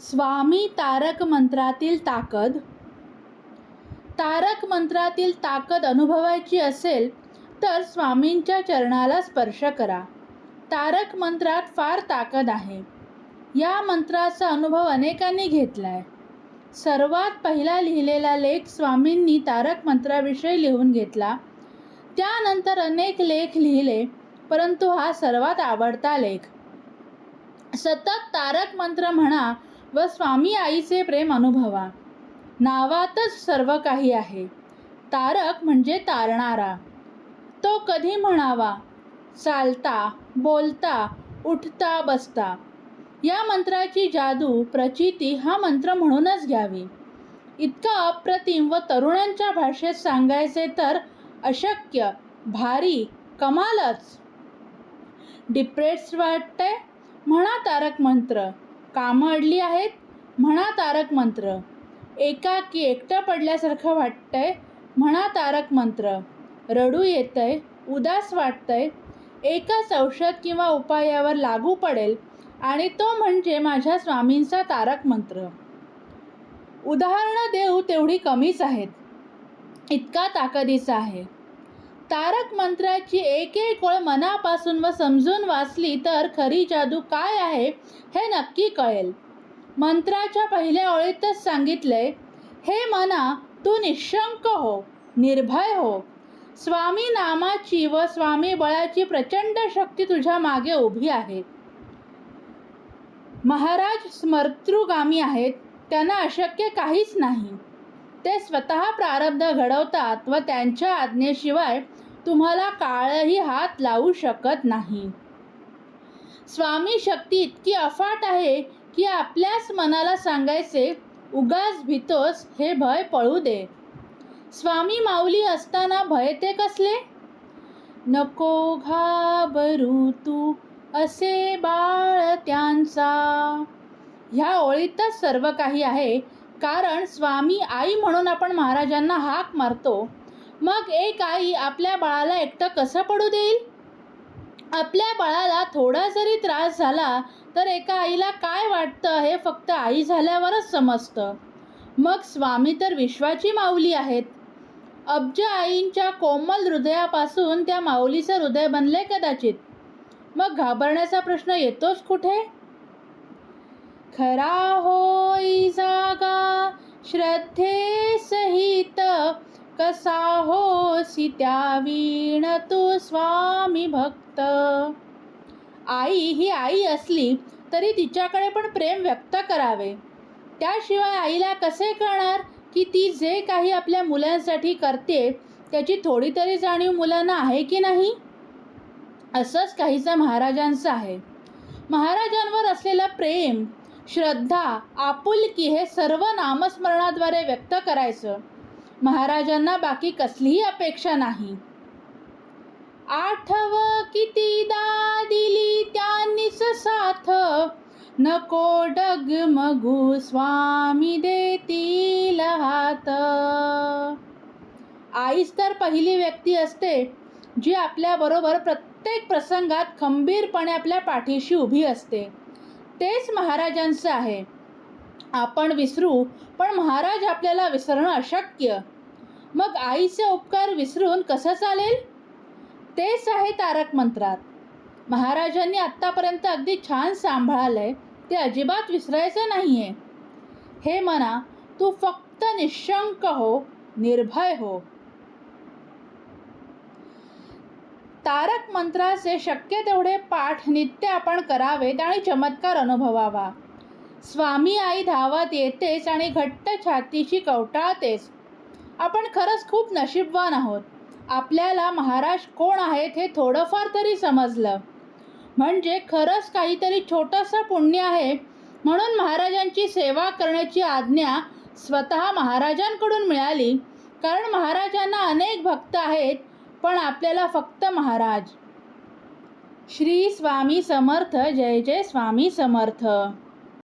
स्वामी तारक मंत्रातील ताकद. तारक मंत्रातील ताकद अनुभवायची असेल तर स्वामींच्या चरणाला स्पर्श करा. तारक मंत्रात फार ताकद आहे. या मंत्राचा अनुभव अनेकांनी घेतला आहे सर्वात पहिला लिहिलेला लेख स्वामींनी तारक मंत्राविषयी लिहून घेतला. त्यानंतर अनेक लेख लिहिले परंतु हा सर्वात आवडता लेख. सतत तारक मंत्र म्हणा व स्वामी आईचे प्रेम अनुभवा. नावातच सर्व काही आहे. तारक म्हणजे तारणारा. तो कधी म्हणावा? चालता बोलता उठता बसता. या मंत्राची जादू प्रचिती हा मंत्र म्हणूनच घ्यावी. इतका अप्रतिम व तरुणांच्या भाषेत सांगायचे तर अशक्य भारी कमालच. डिप्रेस्ड वाटतंय म्हणा तारक मंत्र. कामं अडली आहेत म्हणा तारक मंत्र. एकाकी एकटं पडल्यासारखं वाटतंय म्हणा तारक मंत्र. रडू येतंय उदास वाटतंय एकच औषध किंवा उपायावर लागू पडेल आणि तो म्हणजे माझ्या स्वामींचा तारक मंत्र. उदाहरणं देऊ तेवढी कमीच आहेत. इतका ताकदीचा आहे. तारक मंत्राची एक एक ओळ मनापासून व समजून वाचली तर खरी जादू काय आहे हे नक्की कळेल. मंत्राच्या पहिल्या ओळीतच सांगितले हे मना तू निशंक हो निर्भय हो. स्वामी नामाची व स्वामी बळाची प्रचंड शक्ती तुझ्या मागे उभी आहे. महाराज स्मर्तृगामी आहेत त्यांना अशक्य काहीच नाही. ते स्वतः प्रारब्ध घडवतात व त्यांच्या आज्ञेशिवाय तुम्हाला काळही हात लावू शकत नाही. स्वामी शक्ती इतकी अफाट आहे की आपल्याच मनाला सांगायचे उगाच भीतोस हे भय पळू दे. स्वामी माऊली असताना भय ते कसले? नको घाबरू तू असे बाळ त्यांचा. ह्या ओळीतच सर्व काही आहे कारण स्वामी आई म्हणून आपण महाराजांना हाक मारतो. मग एक आई आपल्या बाळाला एकटं कसं पडू देईल? आपल्या बाळाला थोडा जरी त्रास झाला तर एका आईला काय वाटतं हे फक्त आई झाल्यावरच समजतं. मग स्वामी तर विश्वाची माऊली आहेत. अब्ज आईंच्या कोमल हृदयापासून त्या माऊलीचं हृदय बनले कदाचित. मग घाबरण्याचा प्रश्न येतोच कुठे? खरा होई जागा श्रद्धे कसा होसी त्या वीण तू स्वामी भक्त? आई ही आई असली तरी तिच्याकडे पण प्रेम व्यक्त करावे. त्याशिवाय आईला कसे कळणार की ती जे काही आपल्या मुलांसाठी करते त्याची थोडी तरी जाणीव मुलांना आहे की नाही? असंच काहीचं महाराजांचं आहे. महाराजांवर असलेलं प्रेम श्रद्धा आपुलकी हे सर्व नामस्मरणाद्वारे व्यक्त करायचं. महाराजांना बाकी कसलीही अपेक्षा नाही. आठव कितीदा दिली त्यांनी साथ. नको डगमगू स्वामी देतील हात. आईच तर पहिली व्यक्ती असते जी आपल्याबरोबर प्रत्येक प्रसंगात खंबीरपणे आपल्या पाठीशी उभी असते. तेच महाराजांचं आहे. आपण विसरू पण महाराज आपल्याला विसरणं अशक्य. मग आईचे उपकार विसरून कसं चालेल? तेच आहे तारक मंत्रात. महाराजांनी आत्तापर्यंत अगदी छान सांभाळलंय ते अजिबात विसरायचं नाही आहे हे म्हणा तू फक्त निशंक हो निर्भय हो. तारक मंत्राचे शक्य तेवढे पाठ नित्य आपण करावेत आणि चमत्कार अनुभवावा. स्वामी आई धावत येतेस आणि घट्ट छातीशी कवटाळतेस आपण खरंच खूप नशीबवान आहोत. आपल्याला महाराज कोण आहेत हे थोडंफार तरी समजलं. म्हणजे खरंच काहीतरी छोटंसं पुण्य आहे. म्हणून महाराजांची सेवा करण्याची आज्ञा स्वतः महाराजांकडून मिळाली. कारण महाराजांना अनेक भक्त आहेत पण आपल्याला फक्त महाराज. श्री स्वामी समर्थ जय जय स्वामी समर्थ.